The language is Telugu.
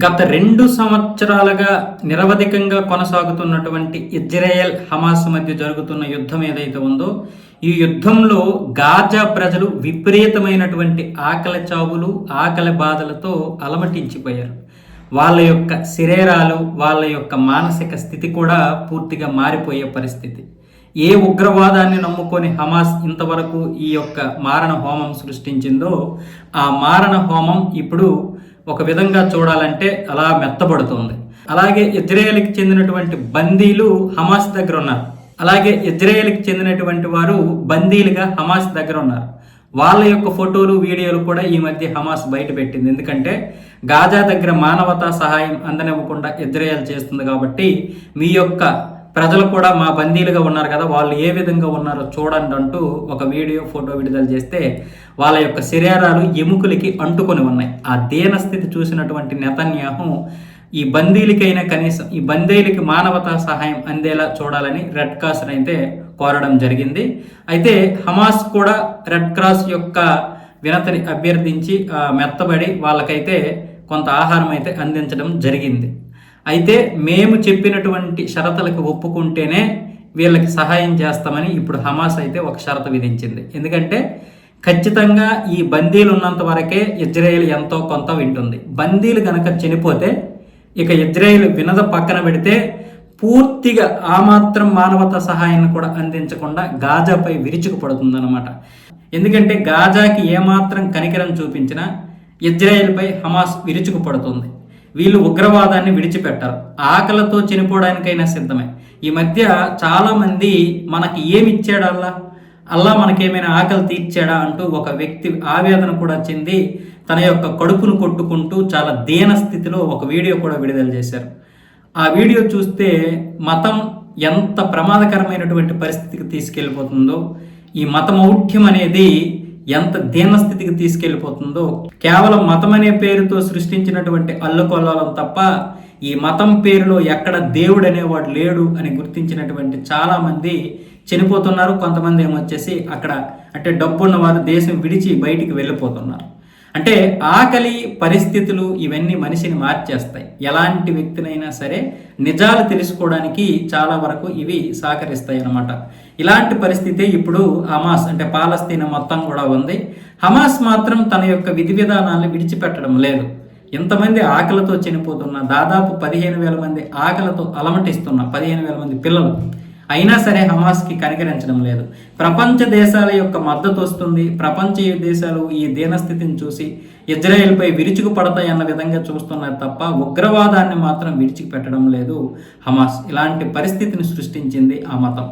గత రెండు సంవత్సరాలుగా నిరవధికంగా కొనసాగుతున్నటువంటి ఇజ్రాయెల్ హమాస్ మధ్య జరుగుతున్న యుద్ధం ఏదైతే ఉందో ఈ యుద్ధంలో గాజా ప్రజలు విపరీతమైనటువంటి ఆకలి చావులు ఆకలి బాధలతో అలమటించిపోయారు. వాళ్ళ యొక్క శరీరాలు వాళ్ళ యొక్క మానసిక స్థితి కూడా పూర్తిగా మారిపోయే పరిస్థితి. ఏ ఉగ్రవాదాన్ని నమ్ముకొని హమాస్ ఇంతవరకు ఈ యొక్క మారణ హోమం సృష్టించిందో ఆ మారణ హోమం ఇప్పుడు ఒక విధంగా చూడాలంటే అలా మెత్తబడుతుంది. అలాగే ఇజ్రాయేల్కి చెందినటువంటి బందీలు హమాస్ దగ్గర ఉన్నారు. అలాగే ఇజ్రాయేల్కి చెందినటువంటి వారు బందీలుగా హమాస్ దగ్గర ఉన్నారు. వాళ్ళ యొక్క ఫోటోలు వీడియోలు కూడా ఈ మధ్య హమాస్ బయట పెట్టింది. ఎందుకంటే గాజా దగ్గర మానవతా సహాయం అందనివ్వకుండా ఇజ్రాయెల్ చేస్తుంది కాబట్టి మీ యొక్క ప్రజలు కూడా మా బందీలుగా ఉన్నారు కదా వాళ్ళు ఏ విధంగా ఉన్నారో చూడండి అంటూ ఒక వీడియో ఫోటో విడుదల చేస్తే వాళ్ళ యొక్క శరీరాలు ఎముకలకి అంటుకొని ఉన్నాయి. ఆ దీనస్థితి చూసినటువంటి నెతన్యాహం ఈ బందీలకైనా కనీసం ఈ బందీలకి మానవతా సహాయం అందేలా చూడాలని రెడ్ క్రాస్ అయితే కోరడం జరిగింది. అయితే హమాస్ కూడా రెడ్ క్రాస్ యొక్క వినతిని అభ్యర్థించి మెత్తబడి వాళ్ళకైతే కొంత ఆహారం అయితే అందించడం జరిగింది. అయితే మేము చెప్పినటువంటి షరతులకు ఒప్పుకుంటేనే వీళ్ళకి సహాయం చేస్తామని ఇప్పుడు హమాస్ అయితే ఒక షరతు విధించింది. ఎందుకంటే ఖచ్చితంగా ఈ బందీలు ఉన్నంత వరకే ఇజ్రాయేల్ ఎంతో కొంత వింటుంది. బందీలు కనుక చనిపోతే ఇక ఇజ్రాయేల్ వినద పక్కన పెడితే పూర్తిగా ఆ మాత్రం మానవతా సహాయాన్ని కూడా అందించకుండా గాజాపై విరుచుకుపడుతుందన్నమాట. ఎందుకంటే గాజాకి ఏమాత్రం కనికరం చూపించినా ఇజ్రాయెల్పై హమాస్ విరుచుకుపడుతుంది. వీళ్ళు ఉగ్రవాదాన్ని విడిచిపెట్టారు. ఆకలితో చనిపోవడానికైనా సిద్ధమే. ఈ మధ్య చాలామంది మనకి ఏమి ఇచ్చాడు అల్లా? అల్లా మనకేమైనా ఆకలి తీర్చాడా అంటూ ఒక వ్యక్తి ఆవేదన కూడా చెంది తన యొక్క కడుపును కొట్టుకుంటూ చాలా దీన స్థితిలో ఒక వీడియో కూడా విడుదల చేశారు. ఆ వీడియో చూస్తే మతం ఎంత ప్రమాదకరమైనటువంటి పరిస్థితికి తీసుకెళ్ళిపోతుందో ఈ మతమౌఢ్యం అనేది ఎంత దీనస్థితికి తీసుకెళ్ళిపోతుందో కేవలం మతం అనే పేరుతో సృష్టించినటువంటి అల్లకొల్లాలం తప్ప ఈ మతం పేరులో ఎక్కడ దేవుడు అనేవాడు లేడు అని గుర్తించినటువంటి చాలామంది చనిపోతున్నారు. కొంతమంది ఏమొచ్చేసి అక్కడ అంటే డబ్బున్న వారు దేశం విడిచి బయటికి వెళ్ళిపోతున్నారు. అంటే ఆకలి పరిస్థితులు ఇవన్నీ మనిషిని మార్చేస్తాయి. ఎలాంటి వ్యక్తినైనా సరే నిజాలు తెలుసుకోవడానికి చాలా వరకు ఇవి సహకరిస్తాయి అన్నమాట ఇలాంటి పరిస్థితి ఇప్పుడు హమాస్ అంటే పాలస్తీనా మొత్తం కూడా ఉంది. హమాస్ మాత్రం తన యొక్క విధి విధానాలను విడిచిపెట్టడం లేదు. ఇంతమంది ఆకలితో చనిపోతున్న దాదాపు పదిహేను వేల మంది ఆకలితో అలమటిస్తున్న పదిహేను వేల మంది పిల్లలు అయినా సరే హమాస్కి కనికరించడం లేదు. ప్రపంచ దేశాల యొక్క మద్దతు వస్తుంది. ప్రపంచ దేశాలు ఈ దీనస్థితిని చూసి ఇజ్రాయెల్పై విరుచుకు పడతాయన్న విధంగా చూస్తున్నారు తప్ప ఉగ్రవాదాన్ని మాత్రం విడిచిపెట్టడం లేదు హమాస్. ఇలాంటి పరిస్థితిని సృష్టించింది ఆ మతం.